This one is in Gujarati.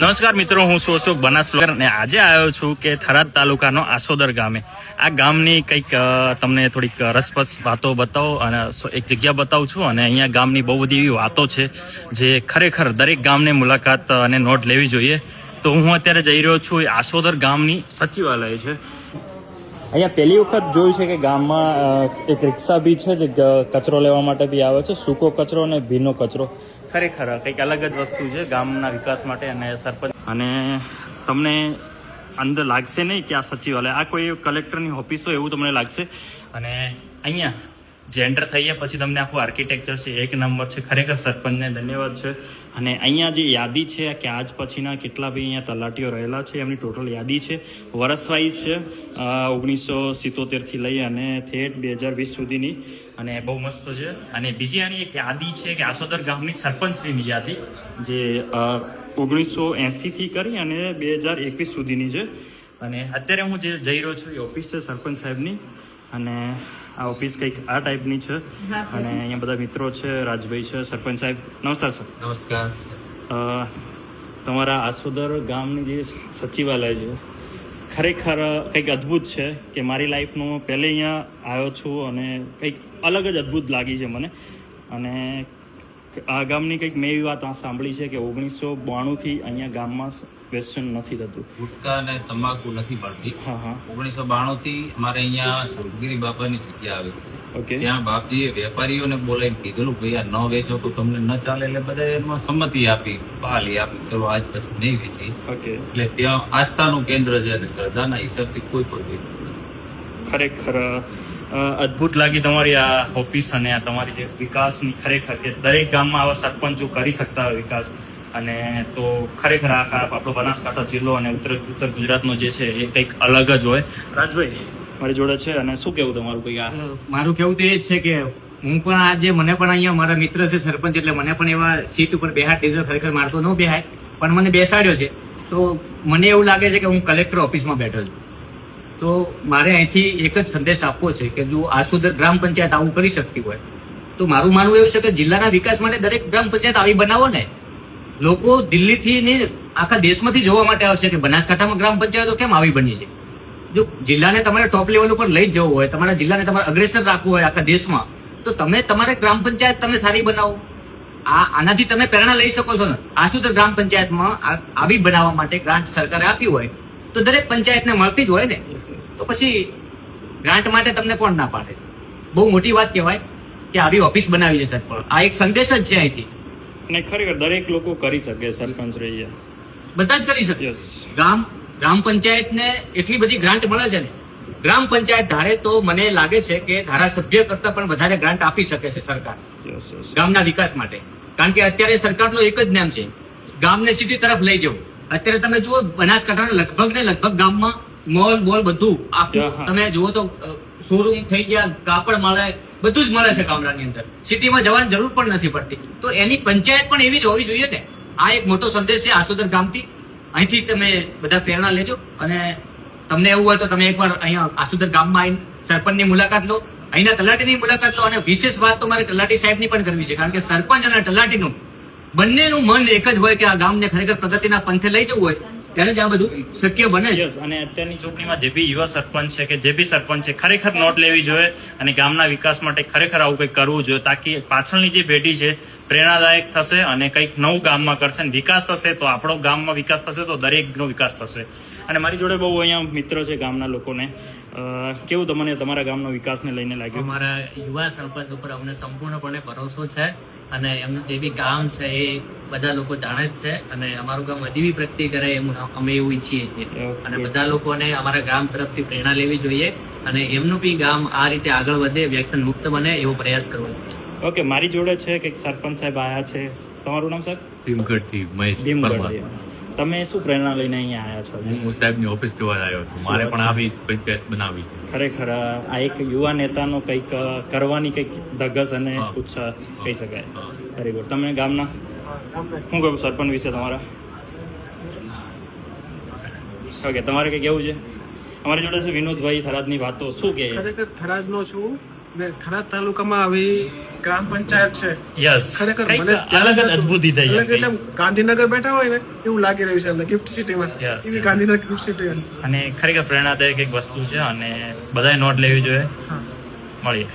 નમસ્કાર મિત્રો, હું છું અશોક બનાસ અને આજે આવ્યો છું કે થરાદ તાલુકાનો આસોદર ગામે. આ ગામની કંઈક તમને થોડીક રસપ્રદ વાતો બતાવો અને એક જગ્યા બતાવું છું અને અહીંયા ગામની બહુ બધી એવી વાતો છે જે ખરેખર દરેક ગામને મુલાકાત અને નોટ લેવી જોઈએ. તો હું અત્યારે જઈ રહ્યો છું એ આસોદર ગામની સચિવાલય છે. અહીંયા પહેલી વખત જોયું છે કે ગામમાં એક રિક્ષા બી છે જે કચરો લેવા માટે બી આવે છે. સૂકો કચરો અને ભીનો કચરો. ખરેખર કંઈક અલગ જ વસ્તુ છે ગામના વિકાસ માટે અને સરપંચ. અને તમને અંદર લાગશે નહીં કે આ સચિવાલય. આ કોઈ કલેક્ટરની ઓફિસ હોય એવું તમને લાગશે. અને અહીંયા જે એન્ટર થઈએ પછી તમને આખું આર્કિટેક્ચર છે, એક નંબર છે. ખરેખર સરપંચને ધન્યવાદ છે. અને અહીંયા જે યાદી છે કે આજ પછીના કેટલા બી અહીંયા તલાટીઓ રહેલા છે, એમની ટોટલ યાદી છે. વર્ષ વાઇઝ છે ઓગણીસો સિત્તોતેરથી લઈ અને થેટ બે હજાર વીસ સુધીની. અને બહુ મસ્ત છે. અને બીજી આની એક યાદી છે કે આસોદર ગામની સરપંચની યાદી, જે ઓગણીસો એંસીથી કરી અને બે હજાર એકવીસ સુધીની છે. અને અત્યારે હું જે જઈ રહ્યો છું એ ઓફિસ છે સરપંચ સાહેબની. અને આ ઓફિસ કંઈક આ ટાઈપની છે. અને અહીંયા બધા મિત્રો છે રાજભાઈ છે સરપંચ સાહેબ. નમસ્કાર સર. નમસ્કાર. તમારા આસોદર ગામની જે સચિવાલય છે ખરેખર કંઈક અદ્ભુત છે કે મારી લાઈફનું પહેલે અહીંયા આવ્યો છું અને કંઈક અલગ જ અદ્ભુત લાગી છે મને. અને આ ગામની કંઈક મેં એવી વાત સાંભળી છે કે ઓગણીસો બાણુંથી અહીંયા ગામમાં વેસ્ટર્ન નથી થતું. ગુટકા અને તમાકુ નથી પડતી. હા હા. ઓગણીસો બાણુંથી અમારે અહીંયા સંતગીરી બાપાની જગ્યા આવેલી છે. ઓકે. ત્યાં બાપજીએ વેપારીઓને બોલાવીને કીધેલું ભાઈ આ ન વેચો તો તમને ન ચાલે. એટલે બધા એમાં સંમતિ આપી પાલી આપી ચલો આજ પછી નહીં વેચી ઓકે. એટલે ત્યાં આસ્થાનું કેન્દ્ર છે અને શ્રદ્ધાના હિસાબથી કોઈ પણ ખરેખર અદ્ભુત લાગી તમારી આ ઓફિસ અને આ તમારી જે વિકાસની ખરેખર, કે દરેક ગામમાં આવા સરપંચો કરી શકતા હોય વિકાસ. અને તો ખરેખર આ આપણો બનાસકાંઠા જિલ્લો અને ઉત્તર ઉત્તર ગુજરાતનો જે છે એ કંઈક અલગ જ હોય. રાજભાઈ, મારી જોડે છે અને શું કેવું તમારું કંઈક આ? મારું કેવું તો એ જ છે કે હું પણ આજે મને પણ અહીંયા મારા મિત્ર છે સરપંચ, એટલે મને પણ એવા સીટ ઉપર બેહાડ દીધો ખરેખર મારતો ન બેહાય. પણ મને બેસાડ્યો છે. તો મને એવું લાગે છે કે હું કલેક્ટર ઓફિસમાં બેઠો છું. તો મારે અહીંથી એક જ સંદેશ આપવો છે કે જો આસુદર ગ્રામ પંચાયત આવું કરી શકતી હોય, તો મારું માનવું એવું છે કે જિલ્લાના વિકાસ માટે દરેક ગ્રામ પંચાયત આવી બનાવો ને. લોકો દિલ્હીથી ને આખા દેશમાંથી જોવા માટે આવશે કે બનાસકાંઠામાં ગ્રામ પંચાયતો કેમ આવી બની છે? જો જિલ્લાને તમારે ટોપ લેવલ ઉપર લઈ જ જવું હોય, તમારા જિલ્લાને તમારે અગ્રેસર રાખવું હોય આખા દેશમાં, તો તમે તમારે ગ્રામ પંચાયત તમે સારી બનાવો. આ આનાથી તમે પ્રેરણા લઈ શકો છો ને. આસુદર ગ્રામ પંચાયતમાં આવી બનાવવા માટે ગ્રાન્ટ સરકારે આપી હોય તો દરેક પંચાયતને મળતી જ હોય ને તો પછી ગ્રાન્ટ માટે તમને કોણ ના પાડે? બહુ મોટી વાત કહેવાય કે આવી ઓફિસ બનાવી છે સરપંચ. આ એક સંદેશ જ છે અહીંથી. અને ખરેખર દરેક લોકો કરી શકે સરપંચ રહીએ. બધા જ કરી શકે. ગામ ગ્રામ પંચાયતને એટલી બધી ગ્રાન્ટ મળે છે ને. ગ્રામ પંચાયત ધારે તો મને લાગે છે કે ધારાસભ્ય કરતા પણ વધારે ગ્રાન્ટ આપી શકે છે સરકાર. ગામના વિકાસ માટે. કારણ કે અત્યારે સરકારનો એક જ નામ છે. ગામને સિટી તરફ લઈ જવું. અત્યારે તમે જુઓ બનાસકાંઠાના લગભગ ને લગભગ ગામમાં મોલ મોલ બધું આખું. તમે જુઓ તો શોરૂમ થઈ ગયા કાપડ મળે બધું જ મળે છે ગામડાની અંદર. સિટીમાં જવાની જરૂર પણ નથી પડતી. તો એની પંચાયત પણ એવી જ હોવી જોઈએ ને. આ એક મોટો સંદેશ છે આસોદર ગામથી. અહીંથી તમે બધા પ્રેરણા લેજો. અને તમને એવું હોય તો તમે એકવાર અહીંયા આસુદર ગામમાં આવીને સરપંચની મુલાકાત લો. અહીંના તલાટીની મુલાકાત લો. અને વિશેષ વાત તો મારે તલાટી સાહેબની પણ કરવી છે. કારણ કે સરપંચ અને તલાટીનું બંનેનું મન એક જ હોય કે આ ગામને ખરેખર પ્રગતિના પંથે લઈ જવું હોય ત્યારે જ આ બધું શક્ય બને છે અને અત્યારની ચૂંટણીમાં જે બી યુવા સરપંચ છે કે જે બી સરપંચ છે ખરેખર નોટ લેવી જોઈએ અને ગામના વિકાસ માટે ખરેખર આવું કંઈક કરવું જોઈએ તાકી પાછળની જે પેઢી છે પ્રેરણાદાયક થશે અને કંઈક નવું ગામમાં કરશે અને વિકાસ થશે તો આપણો ગામમાં વિકાસ થશે તો દરેકનો વિકાસ થશે. અને મારી જોડે બહુ અહીંયા મિત્રો છે ગામના લોકોને. કેવું તમને તમારા ગામનો વિકાસને લઈને લાગ્યું? અમારા યુવા સરપંચ ઉપર અમને સંપૂર્ણપણે ભરોસો છે. અને એમનું જે બી કામ છે એ બધા લોકો જાણે જ છે. અને અમારું ગામ હજી બી પ્રગતિ કરે એમ અમે એવું ઈચ્છીએ છીએ. અને બધા લોકોને અમારા ગામ તરફથી પ્રેરણા લેવી જોઈએ અને એમનું બી ગામ આ રીતે આગળ વધે વ્યસન મુક્ત બને એવો પ્રયાસ કરવો જોઈએ. ઓકે મારી જોડે છે કે સરપંચ સાહેબ આયા છે. તમારું નામ સાહેબ? ભીમગઢથી મહેશ ભીમગઢ પરમાર. તમે શું પ્રેરણા લઈને અહીંયા આવ્યા છો? હું સાહેબની ઓફિસ જોવા આવ્યો છું મારે પણ આવી પંચાયત બનાવી. ખરેખર આ એક યુવા નેતાનો કંઈક કરવાની કંઈક ધગસ અને. ઉત્સાહ કહી શકાય. વેરી ગુડ તમે ગામના? શું કહું સરપંચ વિશે તમારા? ઓકે તમારે કંઈક કેવું છે? અમારી જોડે છે વિનોદભાઈ થરાદની વાતો. શું કે? ખરેખર થરાદનો છું ને થરાદ તાલુકામાં આવી ગ્રામ પંચાયત છે. યસ ખરેખર મને અલગ જ અદ્ભુતિ થઈ અલગ એટલે ગાંધીનગર બેઠા હોય ને એવું લાગી રહ્યું છે અમને ગિફ્ટ સિટીમાં એવી ગાંધીનગર ગિફ્ટ સિટી અને ખરેખર પ્રેરણાદાયક એક વસ્તુ છે અને બધાએ નોટ લેવી જોઈએ. મળીએ.